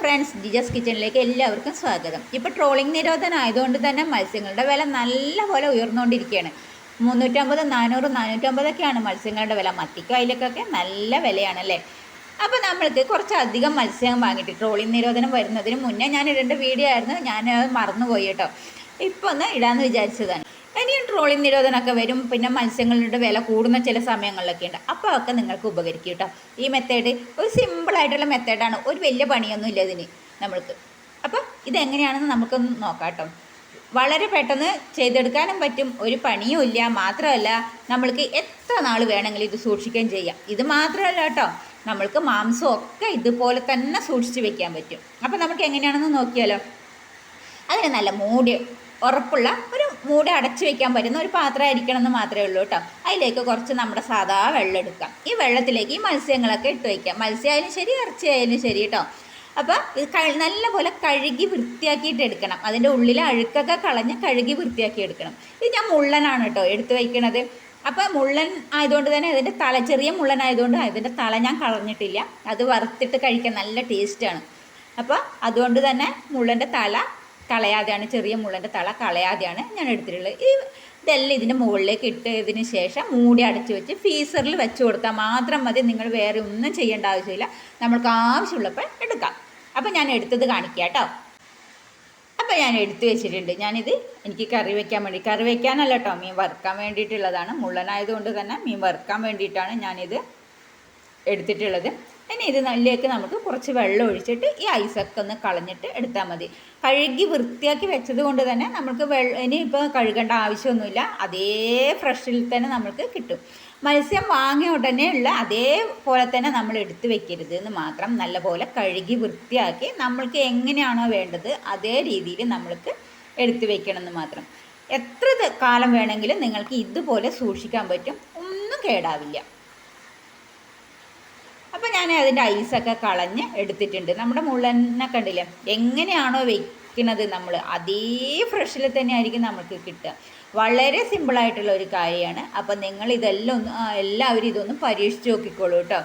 Friends ജിജസ് കിച്ചണിലേക്ക് എല്ലാവർക്കും സ്വാഗതം. ഇപ്പോൾ ട്രോളിംഗ് നിരോധനം ആയതുകൊണ്ട് തന്നെ മത്സ്യങ്ങളുടെ വില നല്ലപോലെ ഉയർന്നുകൊണ്ടിരിക്കുകയാണ്. മുന്നൂറ്റമ്പത് നാനൂറ് നാനൂറ്റമ്പതൊക്കെയാണ് മത്സ്യങ്ങളുടെ വില. മത്തിക്കും അതിലേക്കൊക്കെ നല്ല വിലയാണ് അല്ലേ അപ്പോൾ നമ്മൾക്ക് കുറച്ചധികം മത്സ്യം വാങ്ങിയിട്ട് ട്രോളിംഗ് നിരോധനം വരുന്നതിന് മുന്നേ ഞാൻ ഇടേണ്ട വീഡിയോ ആയിരുന്നു. ഞാൻ മറന്നുപോയി കേട്ടോ. ഇപ്പോൾ ഒന്ന് ഇടാമെന്ന് വിചാരിച്ചതാണ്. ഇനിയും ട്രോളിംഗ് നിരോധനമൊക്കെ വരും. പിന്നെ മത്സ്യങ്ങളുടെ വില കൂടുന്ന ചില സമയങ്ങളിലൊക്കെ ഉണ്ട്. അപ്പോൾ ഒക്കെ നിങ്ങൾക്ക് ഉപകരിക്കും കേട്ടോ. ഈ മെത്തേഡ് ഒരു സിമ്പിളായിട്ടുള്ള മെത്തേഡാണ് ഒരു വലിയ പണിയൊന്നും ഇല്ല ഇതിന് നമ്മൾക്ക്. അപ്പോൾ ഇതെങ്ങനെയാണെന്ന് നമുക്കൊന്ന് നോക്കാം കേട്ടോ. വളരെ പെട്ടെന്ന് ചെയ്തെടുക്കാനും പറ്റും. ഒരു പണിയും ഇല്ല. മാത്രമല്ല നമ്മൾക്ക് എത്ര നാൾ വേണമെങ്കിലും ഇത് സൂക്ഷിക്കുകയും ചെയ്യാം. ഇത് മാത്രമല്ല കേട്ടോ. നമ്മൾക്ക് മാംസം ഒക്കെ ഇതുപോലെ തന്നെ സൂക്ഷിച്ച് വെക്കാൻ പറ്റും. അപ്പോൾ നമുക്ക് എങ്ങനെയാണെന്ന് നോക്കിയാലോ. അതിന് നല്ല മൂടി ഉറപ്പുള്ള ഒരു മൂടി അടച്ചു വെക്കാൻ പറ്റുന്ന ഒരു പാത്രമായിരിക്കണം എന്ന് മാത്രമേ ഉള്ളൂ കേട്ടോ. അതിലേക്ക് കുറച്ച് നമ്മുടെ സാധാ വെള്ളം എടുക്കാം. ഈ വെള്ളത്തിലേക്ക് ഈ മത്സ്യങ്ങളൊക്കെ ഇട്ട് വയ്ക്കാം മത്സ്യമായാലും ശരി ഇറച്ചി ആയാലും ശരി കേട്ടോ. അപ്പോൾ ഇത് നല്ലപോലെ കഴുകി വൃത്തിയാക്കിയിട്ട് എടുക്കണം. അതിന്റെ ഉള്ളിലെ അഴുക്കൊക്കെ കളഞ്ഞ് കഴുകി വൃത്തിയാക്കി എടുക്കണം. ഇത് ഞാൻ മുള്ളനാണ് കേട്ടോ എടുത്തു വയ്ക്കണത് അപ്പോൾ മുള്ളൻ ആയതുകൊണ്ട് തന്നെ അതിന്റെ തല ചെറിയ മുള്ളൻ ആയതുകൊണ്ട് അതിന്റെ തല ഞാൻ കളഞ്ഞിട്ടില്ല. അത് വറുത്തിട്ട് കഴിക്കാൻ നല്ല ടേസ്റ്റാണ് അപ്പോൾ അതുകൊണ്ട് തന്നെ മുള്ളന്റെ തല കളയാതെയാണ് ചെറിയ മുള്ളന്റെ തള കളയാതെയാണ് ഞാൻ എടുത്തിട്ടുള്ളത്. ഈ ഇതെല്ലാം ഇതിന്റെ മുകളിലേക്ക് ഇട്ടതിന് ശേഷം മൂടി അടച്ചു വെച്ച് ഫീസറിൽ വെച്ച് കൊടുത്താൽ മാത്രം മതി നിങ്ങൾ വേറെ ഒന്നും ചെയ്യേണ്ട ആവശ്യമില്ല. നമ്മൾക്ക് ആവശ്യമുള്ളപ്പോൾ എടുക്കാം. അപ്പോൾ ഞാൻ എടുത്തത് കാണിക്കാം കേട്ടോ. അപ്പോൾ ഞാൻ എടുത്തു വെച്ചിട്ടുണ്ട്. ഞാനിത് എനിക്ക് കറി വെക്കാൻ വേണ്ടി കറി വെക്കാനല്ല കേട്ടോ മീൻ വറുക്കാൻ വേണ്ടിയിട്ടുള്ളതാണ്. മുള്ളനായതുകൊണ്ട് തന്നെ മീൻ വറുക്കാൻ വേണ്ടിയിട്ടാണ് ഞാനിത് എടുത്തിട്ടുള്ളത്. ഇനി ഇത് നല്ലേക്ക് നമുക്ക് കുറച്ച് വെള്ളം ഒഴിച്ചിട്ട് ഈ ഐസൊക്കെ ഒന്ന് കളഞ്ഞിട്ട് എടുത്താൽ മതി. കഴുകി വൃത്തിയാക്കി വെച്ചത് കൊണ്ട് തന്നെ നമുക്ക് വെള്ളം ഇനി ഇപ്പോൾ കഴുകേണ്ട ആവശ്യമൊന്നുമില്ല. അതേ ഫ്രഷിൽ തന്നെ നമുക്ക് കിട്ടും. മത്സ്യം വാങ്ങിയ ഉടനെ ഉള്ള അതേപോലെ തന്നെ നമ്മൾ എടുത്ത് വെക്കരുത് എന്ന് മാത്രം നല്ലപോലെ കഴുകി വൃത്തിയാക്കി നമ്മൾക്ക് എങ്ങനെയാണോ വേണ്ടത് അതേ രീതിയിൽ നമ്മൾക്ക് എടുത്ത് വെക്കണമെന്ന് മാത്രം. എത്ര കാലം വേണമെങ്കിലും നിങ്ങൾക്ക് ഇതുപോലെ സൂക്ഷിക്കാൻ പറ്റും. ഒന്നും കേടാവില്ല. അപ്പോൾ ഞാൻ അതിന്റെ ഐസൊക്കെ കളഞ്ഞ് എടുത്തിട്ടുണ്ട്. നമ്മുടെ മുള്ളനെ കണ്ടില്ലേ? എങ്ങനെയാണോ വെക്കുന്നത് നമ്മൾ അതേ ഫ്രഷിൽ തന്നെ ആയിരിക്കും നമുക്ക് കിട്ടുക. വളരെ സിമ്പിളായിട്ടുള്ള ഒരു കാര്യമാണ്. അപ്പം നിങ്ങൾ ഇതെല്ലാം ഒന്ന് എല്ലാവരും ഇതൊന്ന് പരീക്ഷിച്ച് നോക്കിക്കോളൂ കേട്ടോ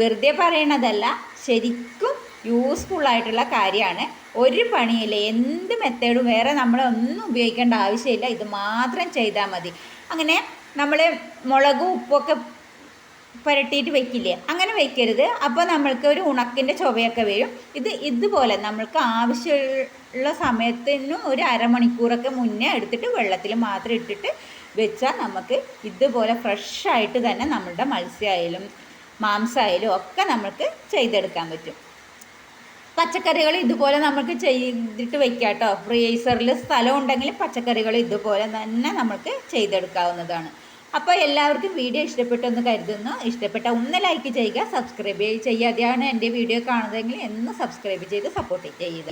വെറുതെ പറയണതല്ല ശരിക്കും യൂസ്ഫുൾ ആയിട്ടുള്ള കാര്യമാണ്. ഒരു പണിയില്ല എന്ത് മെത്തേഡും വേറെ നമ്മളൊന്നും ഉപയോഗിക്കേണ്ട ആവശ്യമില്ല. ഇത് മാത്രം ചെയ്താൽ മതി. അങ്ങനെ നമ്മൾ മുളകും ഉപ്പൊക്കെ പുരട്ടിയിട്ട് വെക്കില്ലേ? അങ്ങനെ വെക്കരുത്. അപ്പോൾ നമ്മൾക്ക് ഒരു ഉണക്കിന്റെ ചുവയൊക്കെ വരും. ഇത് ഇതുപോലെ നമ്മൾക്ക് ആവശ്യമുള്ള സമയത്തിനും ഒരു അരമണിക്കൂറൊക്കെ മുന്നേ എടുത്തിട്ട് വെള്ളത്തിൽ മാത്രം ഇട്ടിട്ട് വെച്ചാൽ നമുക്ക് ഇതുപോലെ ഫ്രഷായിട്ട് തന്നെ നമ്മളുടെ മത്സ്യമായാലും മാംസമായാലും ഒക്കെ നമുക്ക് ചെയ്തെടുക്കാൻ പറ്റും. പച്ചക്കറികൾ ഇതുപോലെ നമുക്ക് ചെയ്തിട്ട് വെക്കാം കേട്ടോ. ഫ്രീസറിൽ സ്ഥലം ഉണ്ടെങ്കിൽ പച്ചക്കറികൾ ഇതുപോലെ തന്നെ നമുക്ക് ചെയ്തെടുക്കാവുന്നതാണ്. അപ്പോൾ എല്ലാവർക്കും വീഡിയോ ഇഷ്ടപ്പെട്ടെന്ന് കരുതുന്നു. ഇഷ്ടപ്പെട്ട ഒന്ന് ലൈക്ക് ചെയ്യുക സബ്സ്ക്രൈബ് ചെയ്യാതെയാണ് എന്റെ വീഡിയോ കാണുന്നതെങ്കിൽ എന്ന് സബ്സ്ക്രൈബ് ചെയ്ത് സപ്പോർട്ട് ചെയ്യുക